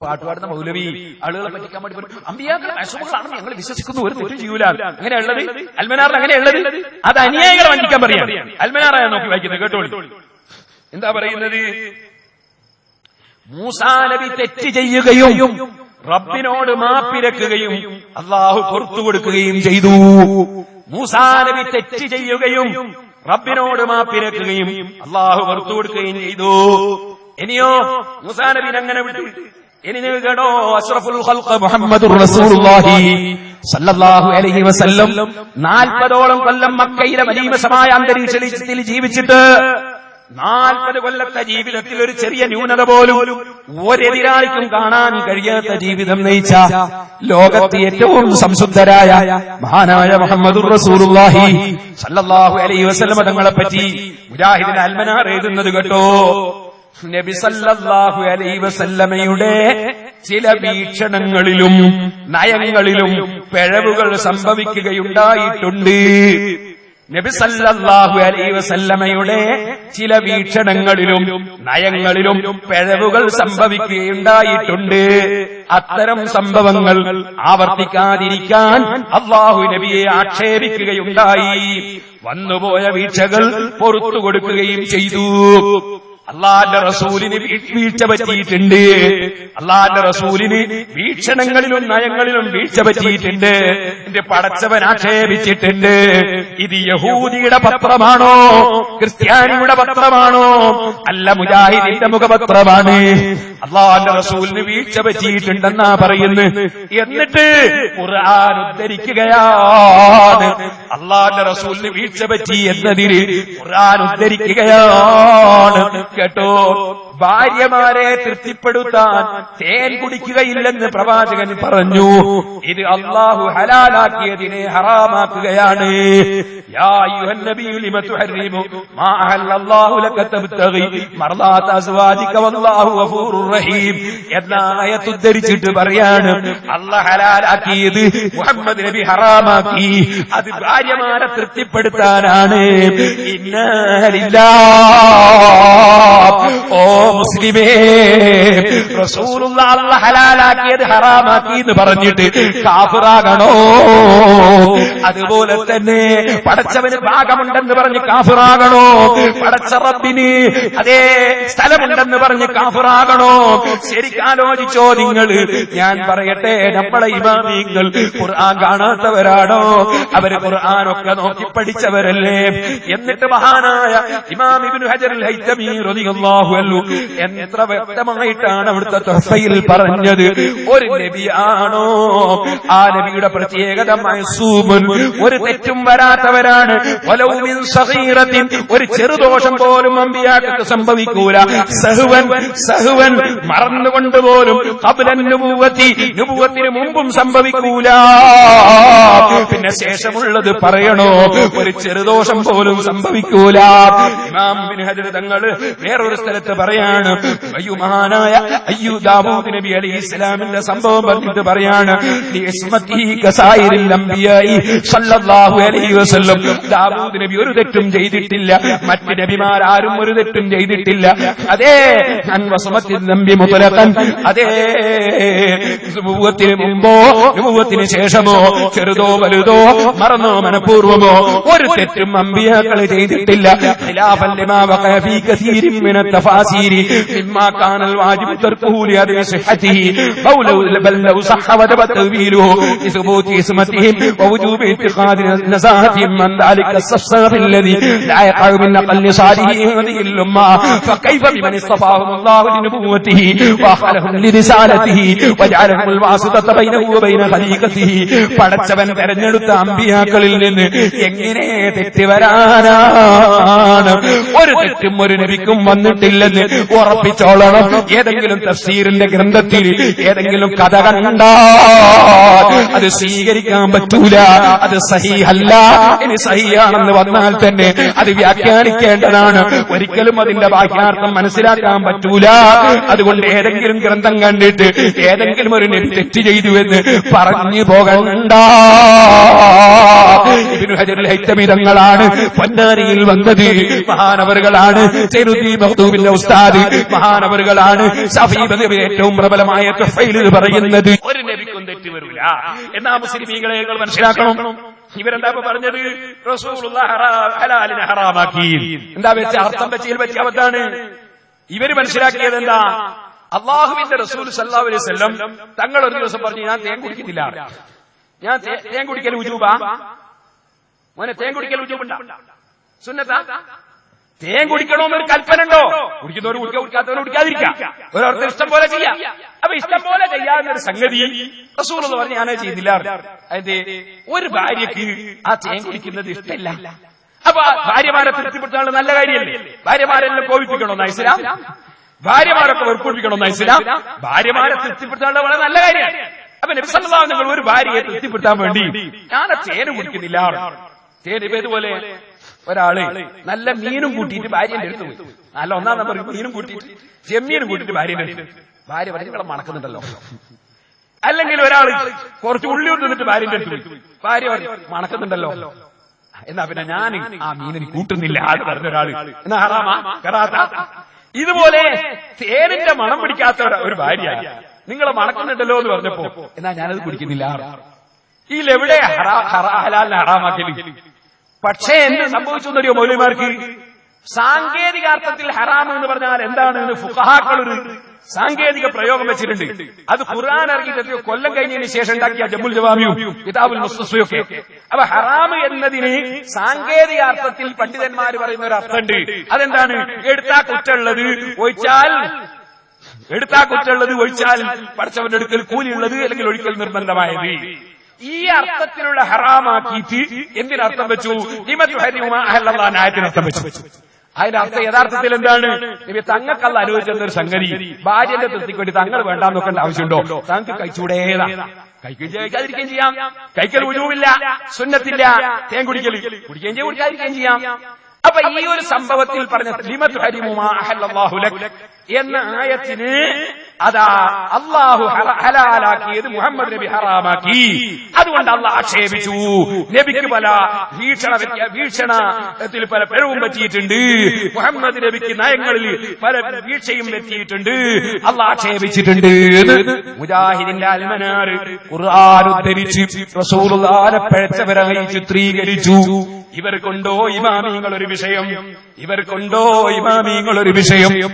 പാട്ടുപാടുന്ന മൗലവി ആളുകളെ പറ്റിക്കാൻ വേണ്ടി പറയും അമ്പിയാക്കളെ വിഷമങ്ങളാണെന്ന് ഞങ്ങൾ വിശ്വസിക്കുന്നു ഒരു തെറ്റും ചെയ്യൂല അങ്ങനെയുള്ളത് അൽമനാറിൽ അങ്ങനെയുള്ളത് അത് അനുയായികളെ വഞ്ചിക്കാൻ പറയാം അൽമനാറായ നോക്കി വായിക്കുന്നത്? കേട്ടോളി. എന്താ പറയുന്നത്? മൂസാനബി തെറ്റ് ചെയ്യുകയും റബ്ബിനോട് മാപ്പിരക്കുകയും അള്ളാഹു പുറത്തു കൊടുക്കുകയും ചെയ്തു. മൂസാനബി തെറ്റ് ചെയ്യുകയും റബ്ബിനോട് മാപ്പിരക്കുകയും അള്ളാഹു പുറത്തു കൊടുക്കുകയും ചെയ്തു. ഇനിയോ മൂസാനബിൻ അങ്ങനെ വിട്ടു അഷ്റഫുൽ റസൂലുള്ളാഹി അലൈഹി വസല്ലം. നാൽപ്പതോളം കൊല്ലം മക്കയിലെ മലീമസമായ അന്തരീക്ഷത്തിൽ ജീവിച്ചിട്ട് നാൽപ്പത് കൊല്ലത്തെ ജീവിതത്തിൽ ഒരു ചെറിയ ന്യൂനത പോലും ഒരെതിരാളിക്കും കാണാൻ കഴിയാത്ത ജീവിതം നയിച്ച ലോകത്തെ ഏറ്റവും സംശുദ്ധരായ മഹാനായ മുഹമ്മദ് റസൂറുല്ലാഹി സല്ലല്ലാഹു അലൈഹി വസല്ലം തങ്ങളെ പറ്റി മുജാഹിദിന് അൽമനാർ എഴുതുന്നത് കേട്ടോ. നബി സല്ലല്ലാഹു അലൈഹി വസല്ലമയുടെ ചില വീക്ഷണങ്ങളിലും നയങ്ങളിലും പിഴവുകൾ സംഭവിക്കുകയുണ്ടായിട്ടുണ്ട്. നബി സല്ലല്ലാഹു അലൈഹി വസല്ലമയുടെ ചില വീക്ഷണങ്ങളിലും നയങ്ങളിലും പിഴവുകൾ സംഭവിക്കുകയുണ്ടായിട്ടുണ്ട്. അത്തരം സംഭവങ്ങൾ ആവർത്തിക്കാതിരിക്കാൻ അള്ളാഹു നബിയെ ആക്ഷേപിക്കുകയുണ്ടായി. വന്നുപോയ വീഴ്ചകൾ പൊറത്തു കൊടുക്കുകയും ചെയ്തു. അള്ളാന്റെ റസൂലിന് വീഴ്ച പറ്റിയിട്ടുണ്ട്. അള്ളാന്റെ റസൂലിന് വീക്ഷണങ്ങളിലും നയങ്ങളിലും വീഴ്ച പറ്റിയിട്ടുണ്ട്. എന്റെ പടച്ചവൻ ആക്ഷേപിച്ചിട്ടുണ്ട്. ഇത് യഹൂദിയുടെ പത്രമാണോ? ക്രിസ്ത്യാനിയുടെ പത്രമാണോ? അല്ല മുജാഹിദിന്റെ മുഖപത്രമാണ്. അള്ളാന്റെ റസൂലിന് വീഴ്ച പറ്റിയിട്ടുണ്ടെന്നാ പറയുന്നു. എന്നിട്ട് ഖുർആൻ ഉദ്ധരിക്കുകയാണ്. അള്ളാന്റെ റസൂലിന് വീഴ്ച പറ്റി എന്നതിന് ഖുർആൻ ഉദ്ധരിക്കുകയാണ്. കേട്ടോ? ഭാര്യമാരെ തൃപ്തിപ്പെടുത്താൻ തേൻ കുടിക്കുകയില്ലെന്ന് പ്രവാചകൻ പറഞ്ഞു. ഇത് അള്ളാഹു ഹലാലാക്കിയതിനെ ഹറാമാക്കുകയാണ്. ഉദ്ധരിച്ചിട്ട് പറയാണ് അള്ളഹലാലാക്കിയത് മുഹമ്മദ് നബി ഹറാമാക്കി. അത് ഭാര്യമാരെ തൃപ്തിപ്പെടുത്താനാണ്. ഇന്നാലില്ലാ ഓ മുസ്ലിമേ റസൂലുള്ള ഹലാലാക്കിയത് ഹറാമാക്കി എന്ന് പറഞ്ഞിട്ട് കാഫിറാകണോ? അതുപോലെ തന്നെ പടച്ചവന് ഭാഗമുണ്ടെന്ന് പറഞ്ഞ് കാഫിറാകണോ? പടച്ച റബ്ബിന് അതേ സ്ഥലമുണ്ടെന്ന് പറഞ്ഞ് കാഫിറാകണോ? ശരിക്കാലോചിച്ചോ നിങ്ങൾ ഞാൻ പറയട്ടെ നമ്മളെ ഇമാമിങ്ങൾ ഖുർആൻ കാണാത്തവരാണോ? അവർ ഖുർആനൊക്കെ നോക്കി പഠിച്ചവരല്ലേ? എന്നിട്ട് മഹാനായ ഇമാം ഇബ്നു ഹജറുൽ ഹൈതമി എത്ര വ്യക്തമായിട്ടാണ് അവിടുത്തെ തൊഹഫയിൽ പറഞ്ഞത്? ഒരു നബിയാണോ ആ നബിയുടെ പ്രത്യേകത മഅസൂമുൻ ഒരു തെറ്റും വരാത്തവരാണ്. ഒരു ചെറുദോഷം പോലും അമ്പിയാക്കൾക്ക് സംഭവിക്കൂല. സഹുവൻ സഹുവൻ മറന്നുകൊണ്ട് പോലും നുബുവത്തിന് മുമ്പും സംഭവിക്കൂല. പിന്നെ ശേഷമുള്ളത് പറയണോ? ഒരു ചെറുദോഷം പോലും സംഭവിക്കൂല. തങ്ങൾ വേറൊരു സ്ഥലത്ത് പറയാണ് വയുമാനായ അയ്യു ദാവൂദ് നബി അലൈഹി ഇസ്ലാമിന്റെ സംഭവം പറഞ്ഞിട്ട് പറയാണ് ദാവൂദ് നബി ഒരു തെറ്റും ചെയ്തിട്ടില്ല മറ്റ് നബിമാരാരും ഒരു തെറ്റും ചെയ്തിട്ടില്ല. അതേ നമ്പി മുതലക്കൻ അതേ നുബുവത്തിന് മുമ്പോ നുബുവത്തിന് ശേഷമോ ചെറുതോ വലുതോ മറന്നോ മനഃപൂർവമോ ഒരു തെറ്റും അമ്പിയാക്കൾ ചെയ്തിട്ടില്ല. ഖിലാഫൻ ലിമാ വഖഅ ഫീ കസീരിൻ മിന التفاسير مما كان الواجب تركه لعدم صحته أو لو بل لو صح وجب تأويله لثبوت اسمتهم ووجوب اتخاذ نزاهتهم من ذلك الصفصف الذي لا يقع من أقل صالحه هذه الأمة فكيف بمن اصطفاهم الله لنبوته وأخلهم لرسالته وجعلهم الواسطة بينه وبين خليقته പടച്ചവൻ തെരഞ്ഞെടുത്ത അമ്പിയാക്കളിൽ നിന്ന് എങ്ങനെ തെറ്റ് വരാനാണ് ഒരു തെറ്റും ഒരു നബിക്കും വന്നിട്ടില്ലെന്ന് ഉറപ്പിച്ചോളണം. ഏതെങ്കിലും തഫ്സീറിന്റെ ഗ്രന്ഥത്തിൽ ഏതെങ്കിലും കഥ കണ്ടാ അത് സ്വീകരിക്കാൻ പറ്റൂല. അത് സഹിയല്ല ഇനി സഹിയാണെന്ന് വന്നാൽ തന്നെ അത് വ്യാഖ്യാനിക്കേണ്ടതാണ്. ഒരിക്കലും അതിന്റെ ബാഹ്യാർത്ഥം മനസ്സിലാക്കാൻ പറ്റൂല. അതുകൊണ്ട് ഏതെങ്കിലും ഗ്രന്ഥം കണ്ടിട്ട് ഏതെങ്കിലും ഒരു തെറ്റ് ചെയ്തു എന്ന് പറഞ്ഞു പോകണ്ട. ഇബ്നു ഹജറുൽ ഹൈത്തമി തങ്ങളാണ് പൊന്നാനിയിൽ വന്നത് മഹാനവറുകളാണ്. ചെറുതി ഉസ്താദ് മഹാനവറുകളാണ്. ഏറ്റവും പ്രബലമായ പറയുന്നത്. ഒരു നബിക്കും തെറ്റ് വരില്ല എന്നാ മുസ്ലിമീകളെ നിങ്ങൾ മനസ്സിലാക്കണം? ഇവരെന്താ പറഞ്ഞത്? ഹലാലിനെ ഹറാമാക്കി. എന്താ വെച്ച അർത്ഥം വെച്ചതിൽ പറ്റിയ അബദ്ധാണ് ഇവർ മനസ്സിലാക്കിയത് എന്താ? അള്ളാഹുവിന്റെ റസൂൽ സല്ലാ അലൈഹി വസല്ലം തങ്ങൾ ഒരു ദിവസം പറഞ്ഞു ഞാൻ തേൻ കുടിക്കുന്നില്ല ഞാൻ തേൻ കുടിക്കൽ ഉജൂബാ മോനെ തേൻ കുടിക്കൽ ഉജൂബുണ്ടാ സുന്നത്താ? തേൻ കുടിക്കണമെന്നൊരു കൽപ്പന ഉണ്ടോ കുടിക്കുന്നവർ കുടിക്കുക കുടിക്കാത്തവർ കുടിക്കാതിരിക്കാം ഓരോരുത്തർ ഇഷ്ടം പോലെ ചെയ്യാം. അപ്പൊ ഇഷ്ടം പോലെ ചെയ്യാവുന്നൊരു സംഗതി റസൂൽ എന്ന് പറഞ്ഞ്. ഞാനേ ചെയ്യുന്നില്ല അതെ ഒരു ഭാര്യക്ക് ആ തേൻ കുടിക്കുന്നത് ഇഷ്ടമല്ല. അപ്പൊ ഭാര്യമാരെ തൃപ്തിപ്പെടുത്താനുള്ള നല്ല കാര്യമല്ലേ? ഭാര്യമാരെല്ലാം കോപിപ്പിക്കണമെന്ന ഇസ്ലാം? ഭാര്യമാരൊക്കെ വെറുപ്പിക്കണമെന്ന ഇസ്ലാം? ഭാര്യമാരെ തൃപ്തിപ്പെടുത്താനുള്ള വളരെ നല്ല കാര്യമാണ്. അപ്പൊ നബിസല്ലാ നിങ്ങൾ ഒരു ഭാര്യയെ തൃപ്തിപ്പെടുത്താൻ വേണ്ടി ഞാൻ ചേന തേന് കുടിക്കുന്നില്ല ഇപ്പൊ ഇതുപോലെ ഒരാൾ നല്ല മീനും കൂട്ടിയിട്ട് ഭാര്യന്റെ അടുത്ത് പോയി. നല്ല ഒന്നാം നമ്പർ മീനും കൂട്ടിയിട്ട് ചെമ്മീനും കൂട്ടിയിട്ട് ഭാര്യന്റെ അടുത്ത്. ഭാര്യ പറഞ്ഞു ഇവിടെ മണക്കുന്നുണ്ടല്ലോ. അല്ലെങ്കിൽ ഒരാൾ കുറച്ച് ഉള്ളി കൊണ്ടിട്ട് ഭാര്യന്റെ അടുത്ത് പോയി. ഭാര്യ പറഞ്ഞു മണക്കുന്നുണ്ടല്ലോ. എന്നാ പിന്നെ ഞാൻ ആ മീനിന് കൂട്ടുന്നില്ല ആൾ പറഞ്ഞ ഒരാൾ. എന്നാ ഹറാമാ കറാത്ത. ഇതുപോലെ തേനിന്റെ മണം പിടിക്കാത്ത ഒരു ഭാര്യ. നിങ്ങളെ മണക്കുന്നുണ്ടല്ലോ എന്ന് പറഞ്ഞപ്പോ എന്നാ ഞാനത് കുടിക്കുന്നില്ല. ഇതിലെവിടെ ഹറാമാക്കി ഹലാലിനെ ഹറാമാക്കൽ പക്ഷേ എന്ത് സംഭവിച്ചു എന്നറിയോ മൗലിമാർക്ക് സാങ്കേതിക അർത്ഥത്തിൽ ഹറാം എന്ന് പറഞ്ഞാൽ എന്താണ് എന്ന് ഒരു സാങ്കേതിക പ്രയോഗം വെച്ചിട്ടുണ്ട്. അത് ഖുർആൻ ഇറങ്ങിയിട്ട് കൊല്ലം കഴിഞ്ഞതിന് ശേഷം ഉണ്ടാക്കിയ ജമ്മുൽ ജവാമിയും കിതാബുൽ മുസ്തസുയൊക്കെ അപ്പൊ ഹറാം എന്നതിന് സാങ്കേതിക അർത്ഥത്തിൽ പണ്ഡിതന്മാർ പറയുന്ന ഒരു അർത്ഥമുണ്ട്. അതെന്താണ്? എടുത്താ കുറ്റുള്ളത് ഒഴിച്ചാൽ എടുത്താ കുറ്റുള്ളത് ഒഴിച്ചാൽ പഠിച്ചവന്റെ അടുക്കൽ കൂലിയുള്ളത് അല്ലെങ്കിൽ ഒഴിക്കൽ നിർബന്ധമായത്. ഈ അർത്ഥത്തിലുള്ള ഹറാമാക്കിയിട്ട് എന്തിനർത്ഥം വെച്ചു? ന്യായത്തിനർത്ഥം വെച്ചു അതിന്റെ അർത്ഥം യഥാർത്ഥത്തിൽ എന്താണ്? തങ്ങൾക്കല്ല അനുവദിച്ചെന്ന ഒരു സംഗതി. ഭാര്യന്റെ തൃപ്തിക്ക് വേണ്ടി തങ്ങൾ വേണ്ടാന്ന് നോക്കേണ്ട ആവശ്യമുണ്ടോ? തങ്ങൾക്ക് കഴിച്ചൂടേതാ ചെയ്യാം കഴിക്കാതിരിക്കുകയും ചെയ്യാം. കഴിക്കൽ ഉരുവില്ല സുന്നത്തില്ല. തേൻ കുടിക്കൽ കുടിക്കുകയും ചെയ്യാം കുടിക്കാതിരിക്കുകയും ചെയ്യാം. അപ്പൊ ഈ ഒരു സംഭവത്തിൽ പറഞ്ഞ എന്ന ആയത്തിന് അതാ അള്ളാഹു ഹല- ഹലാലാക്കിയത് മുഹമ്മദ് നബി ഹറാമാക്കി. അതുകൊണ്ട് അള്ളാഹ് ആക്ഷേപിച്ചു. നബിക്ക് പല വീക്ഷണ ഭീഷണത്തിൽ പല പിഴവും പറ്റിയിട്ടുണ്ട്. മുഹമ്മദ് നബിക്ക് നയങ്ങളിൽ പല വീഴ്ചയും പറ്റിയിട്ടുണ്ട് അള്ളാഹ് ആക്ഷേപിച്ചിട്ടുണ്ട്. മുജാഹിദിന്റെ അൽമനാറ് ഖുർആൻ ഉദ്ധരിച്ച് ചിത്രീകരിച്ചു. ഇവർക്കുണ്ടോ ഇമാമിങ്ങൾ ഒരു വിഷയം? ഇവർ കൊണ്ടോ ഇമാമിങ്ങൾ ഒരു വിഷയം?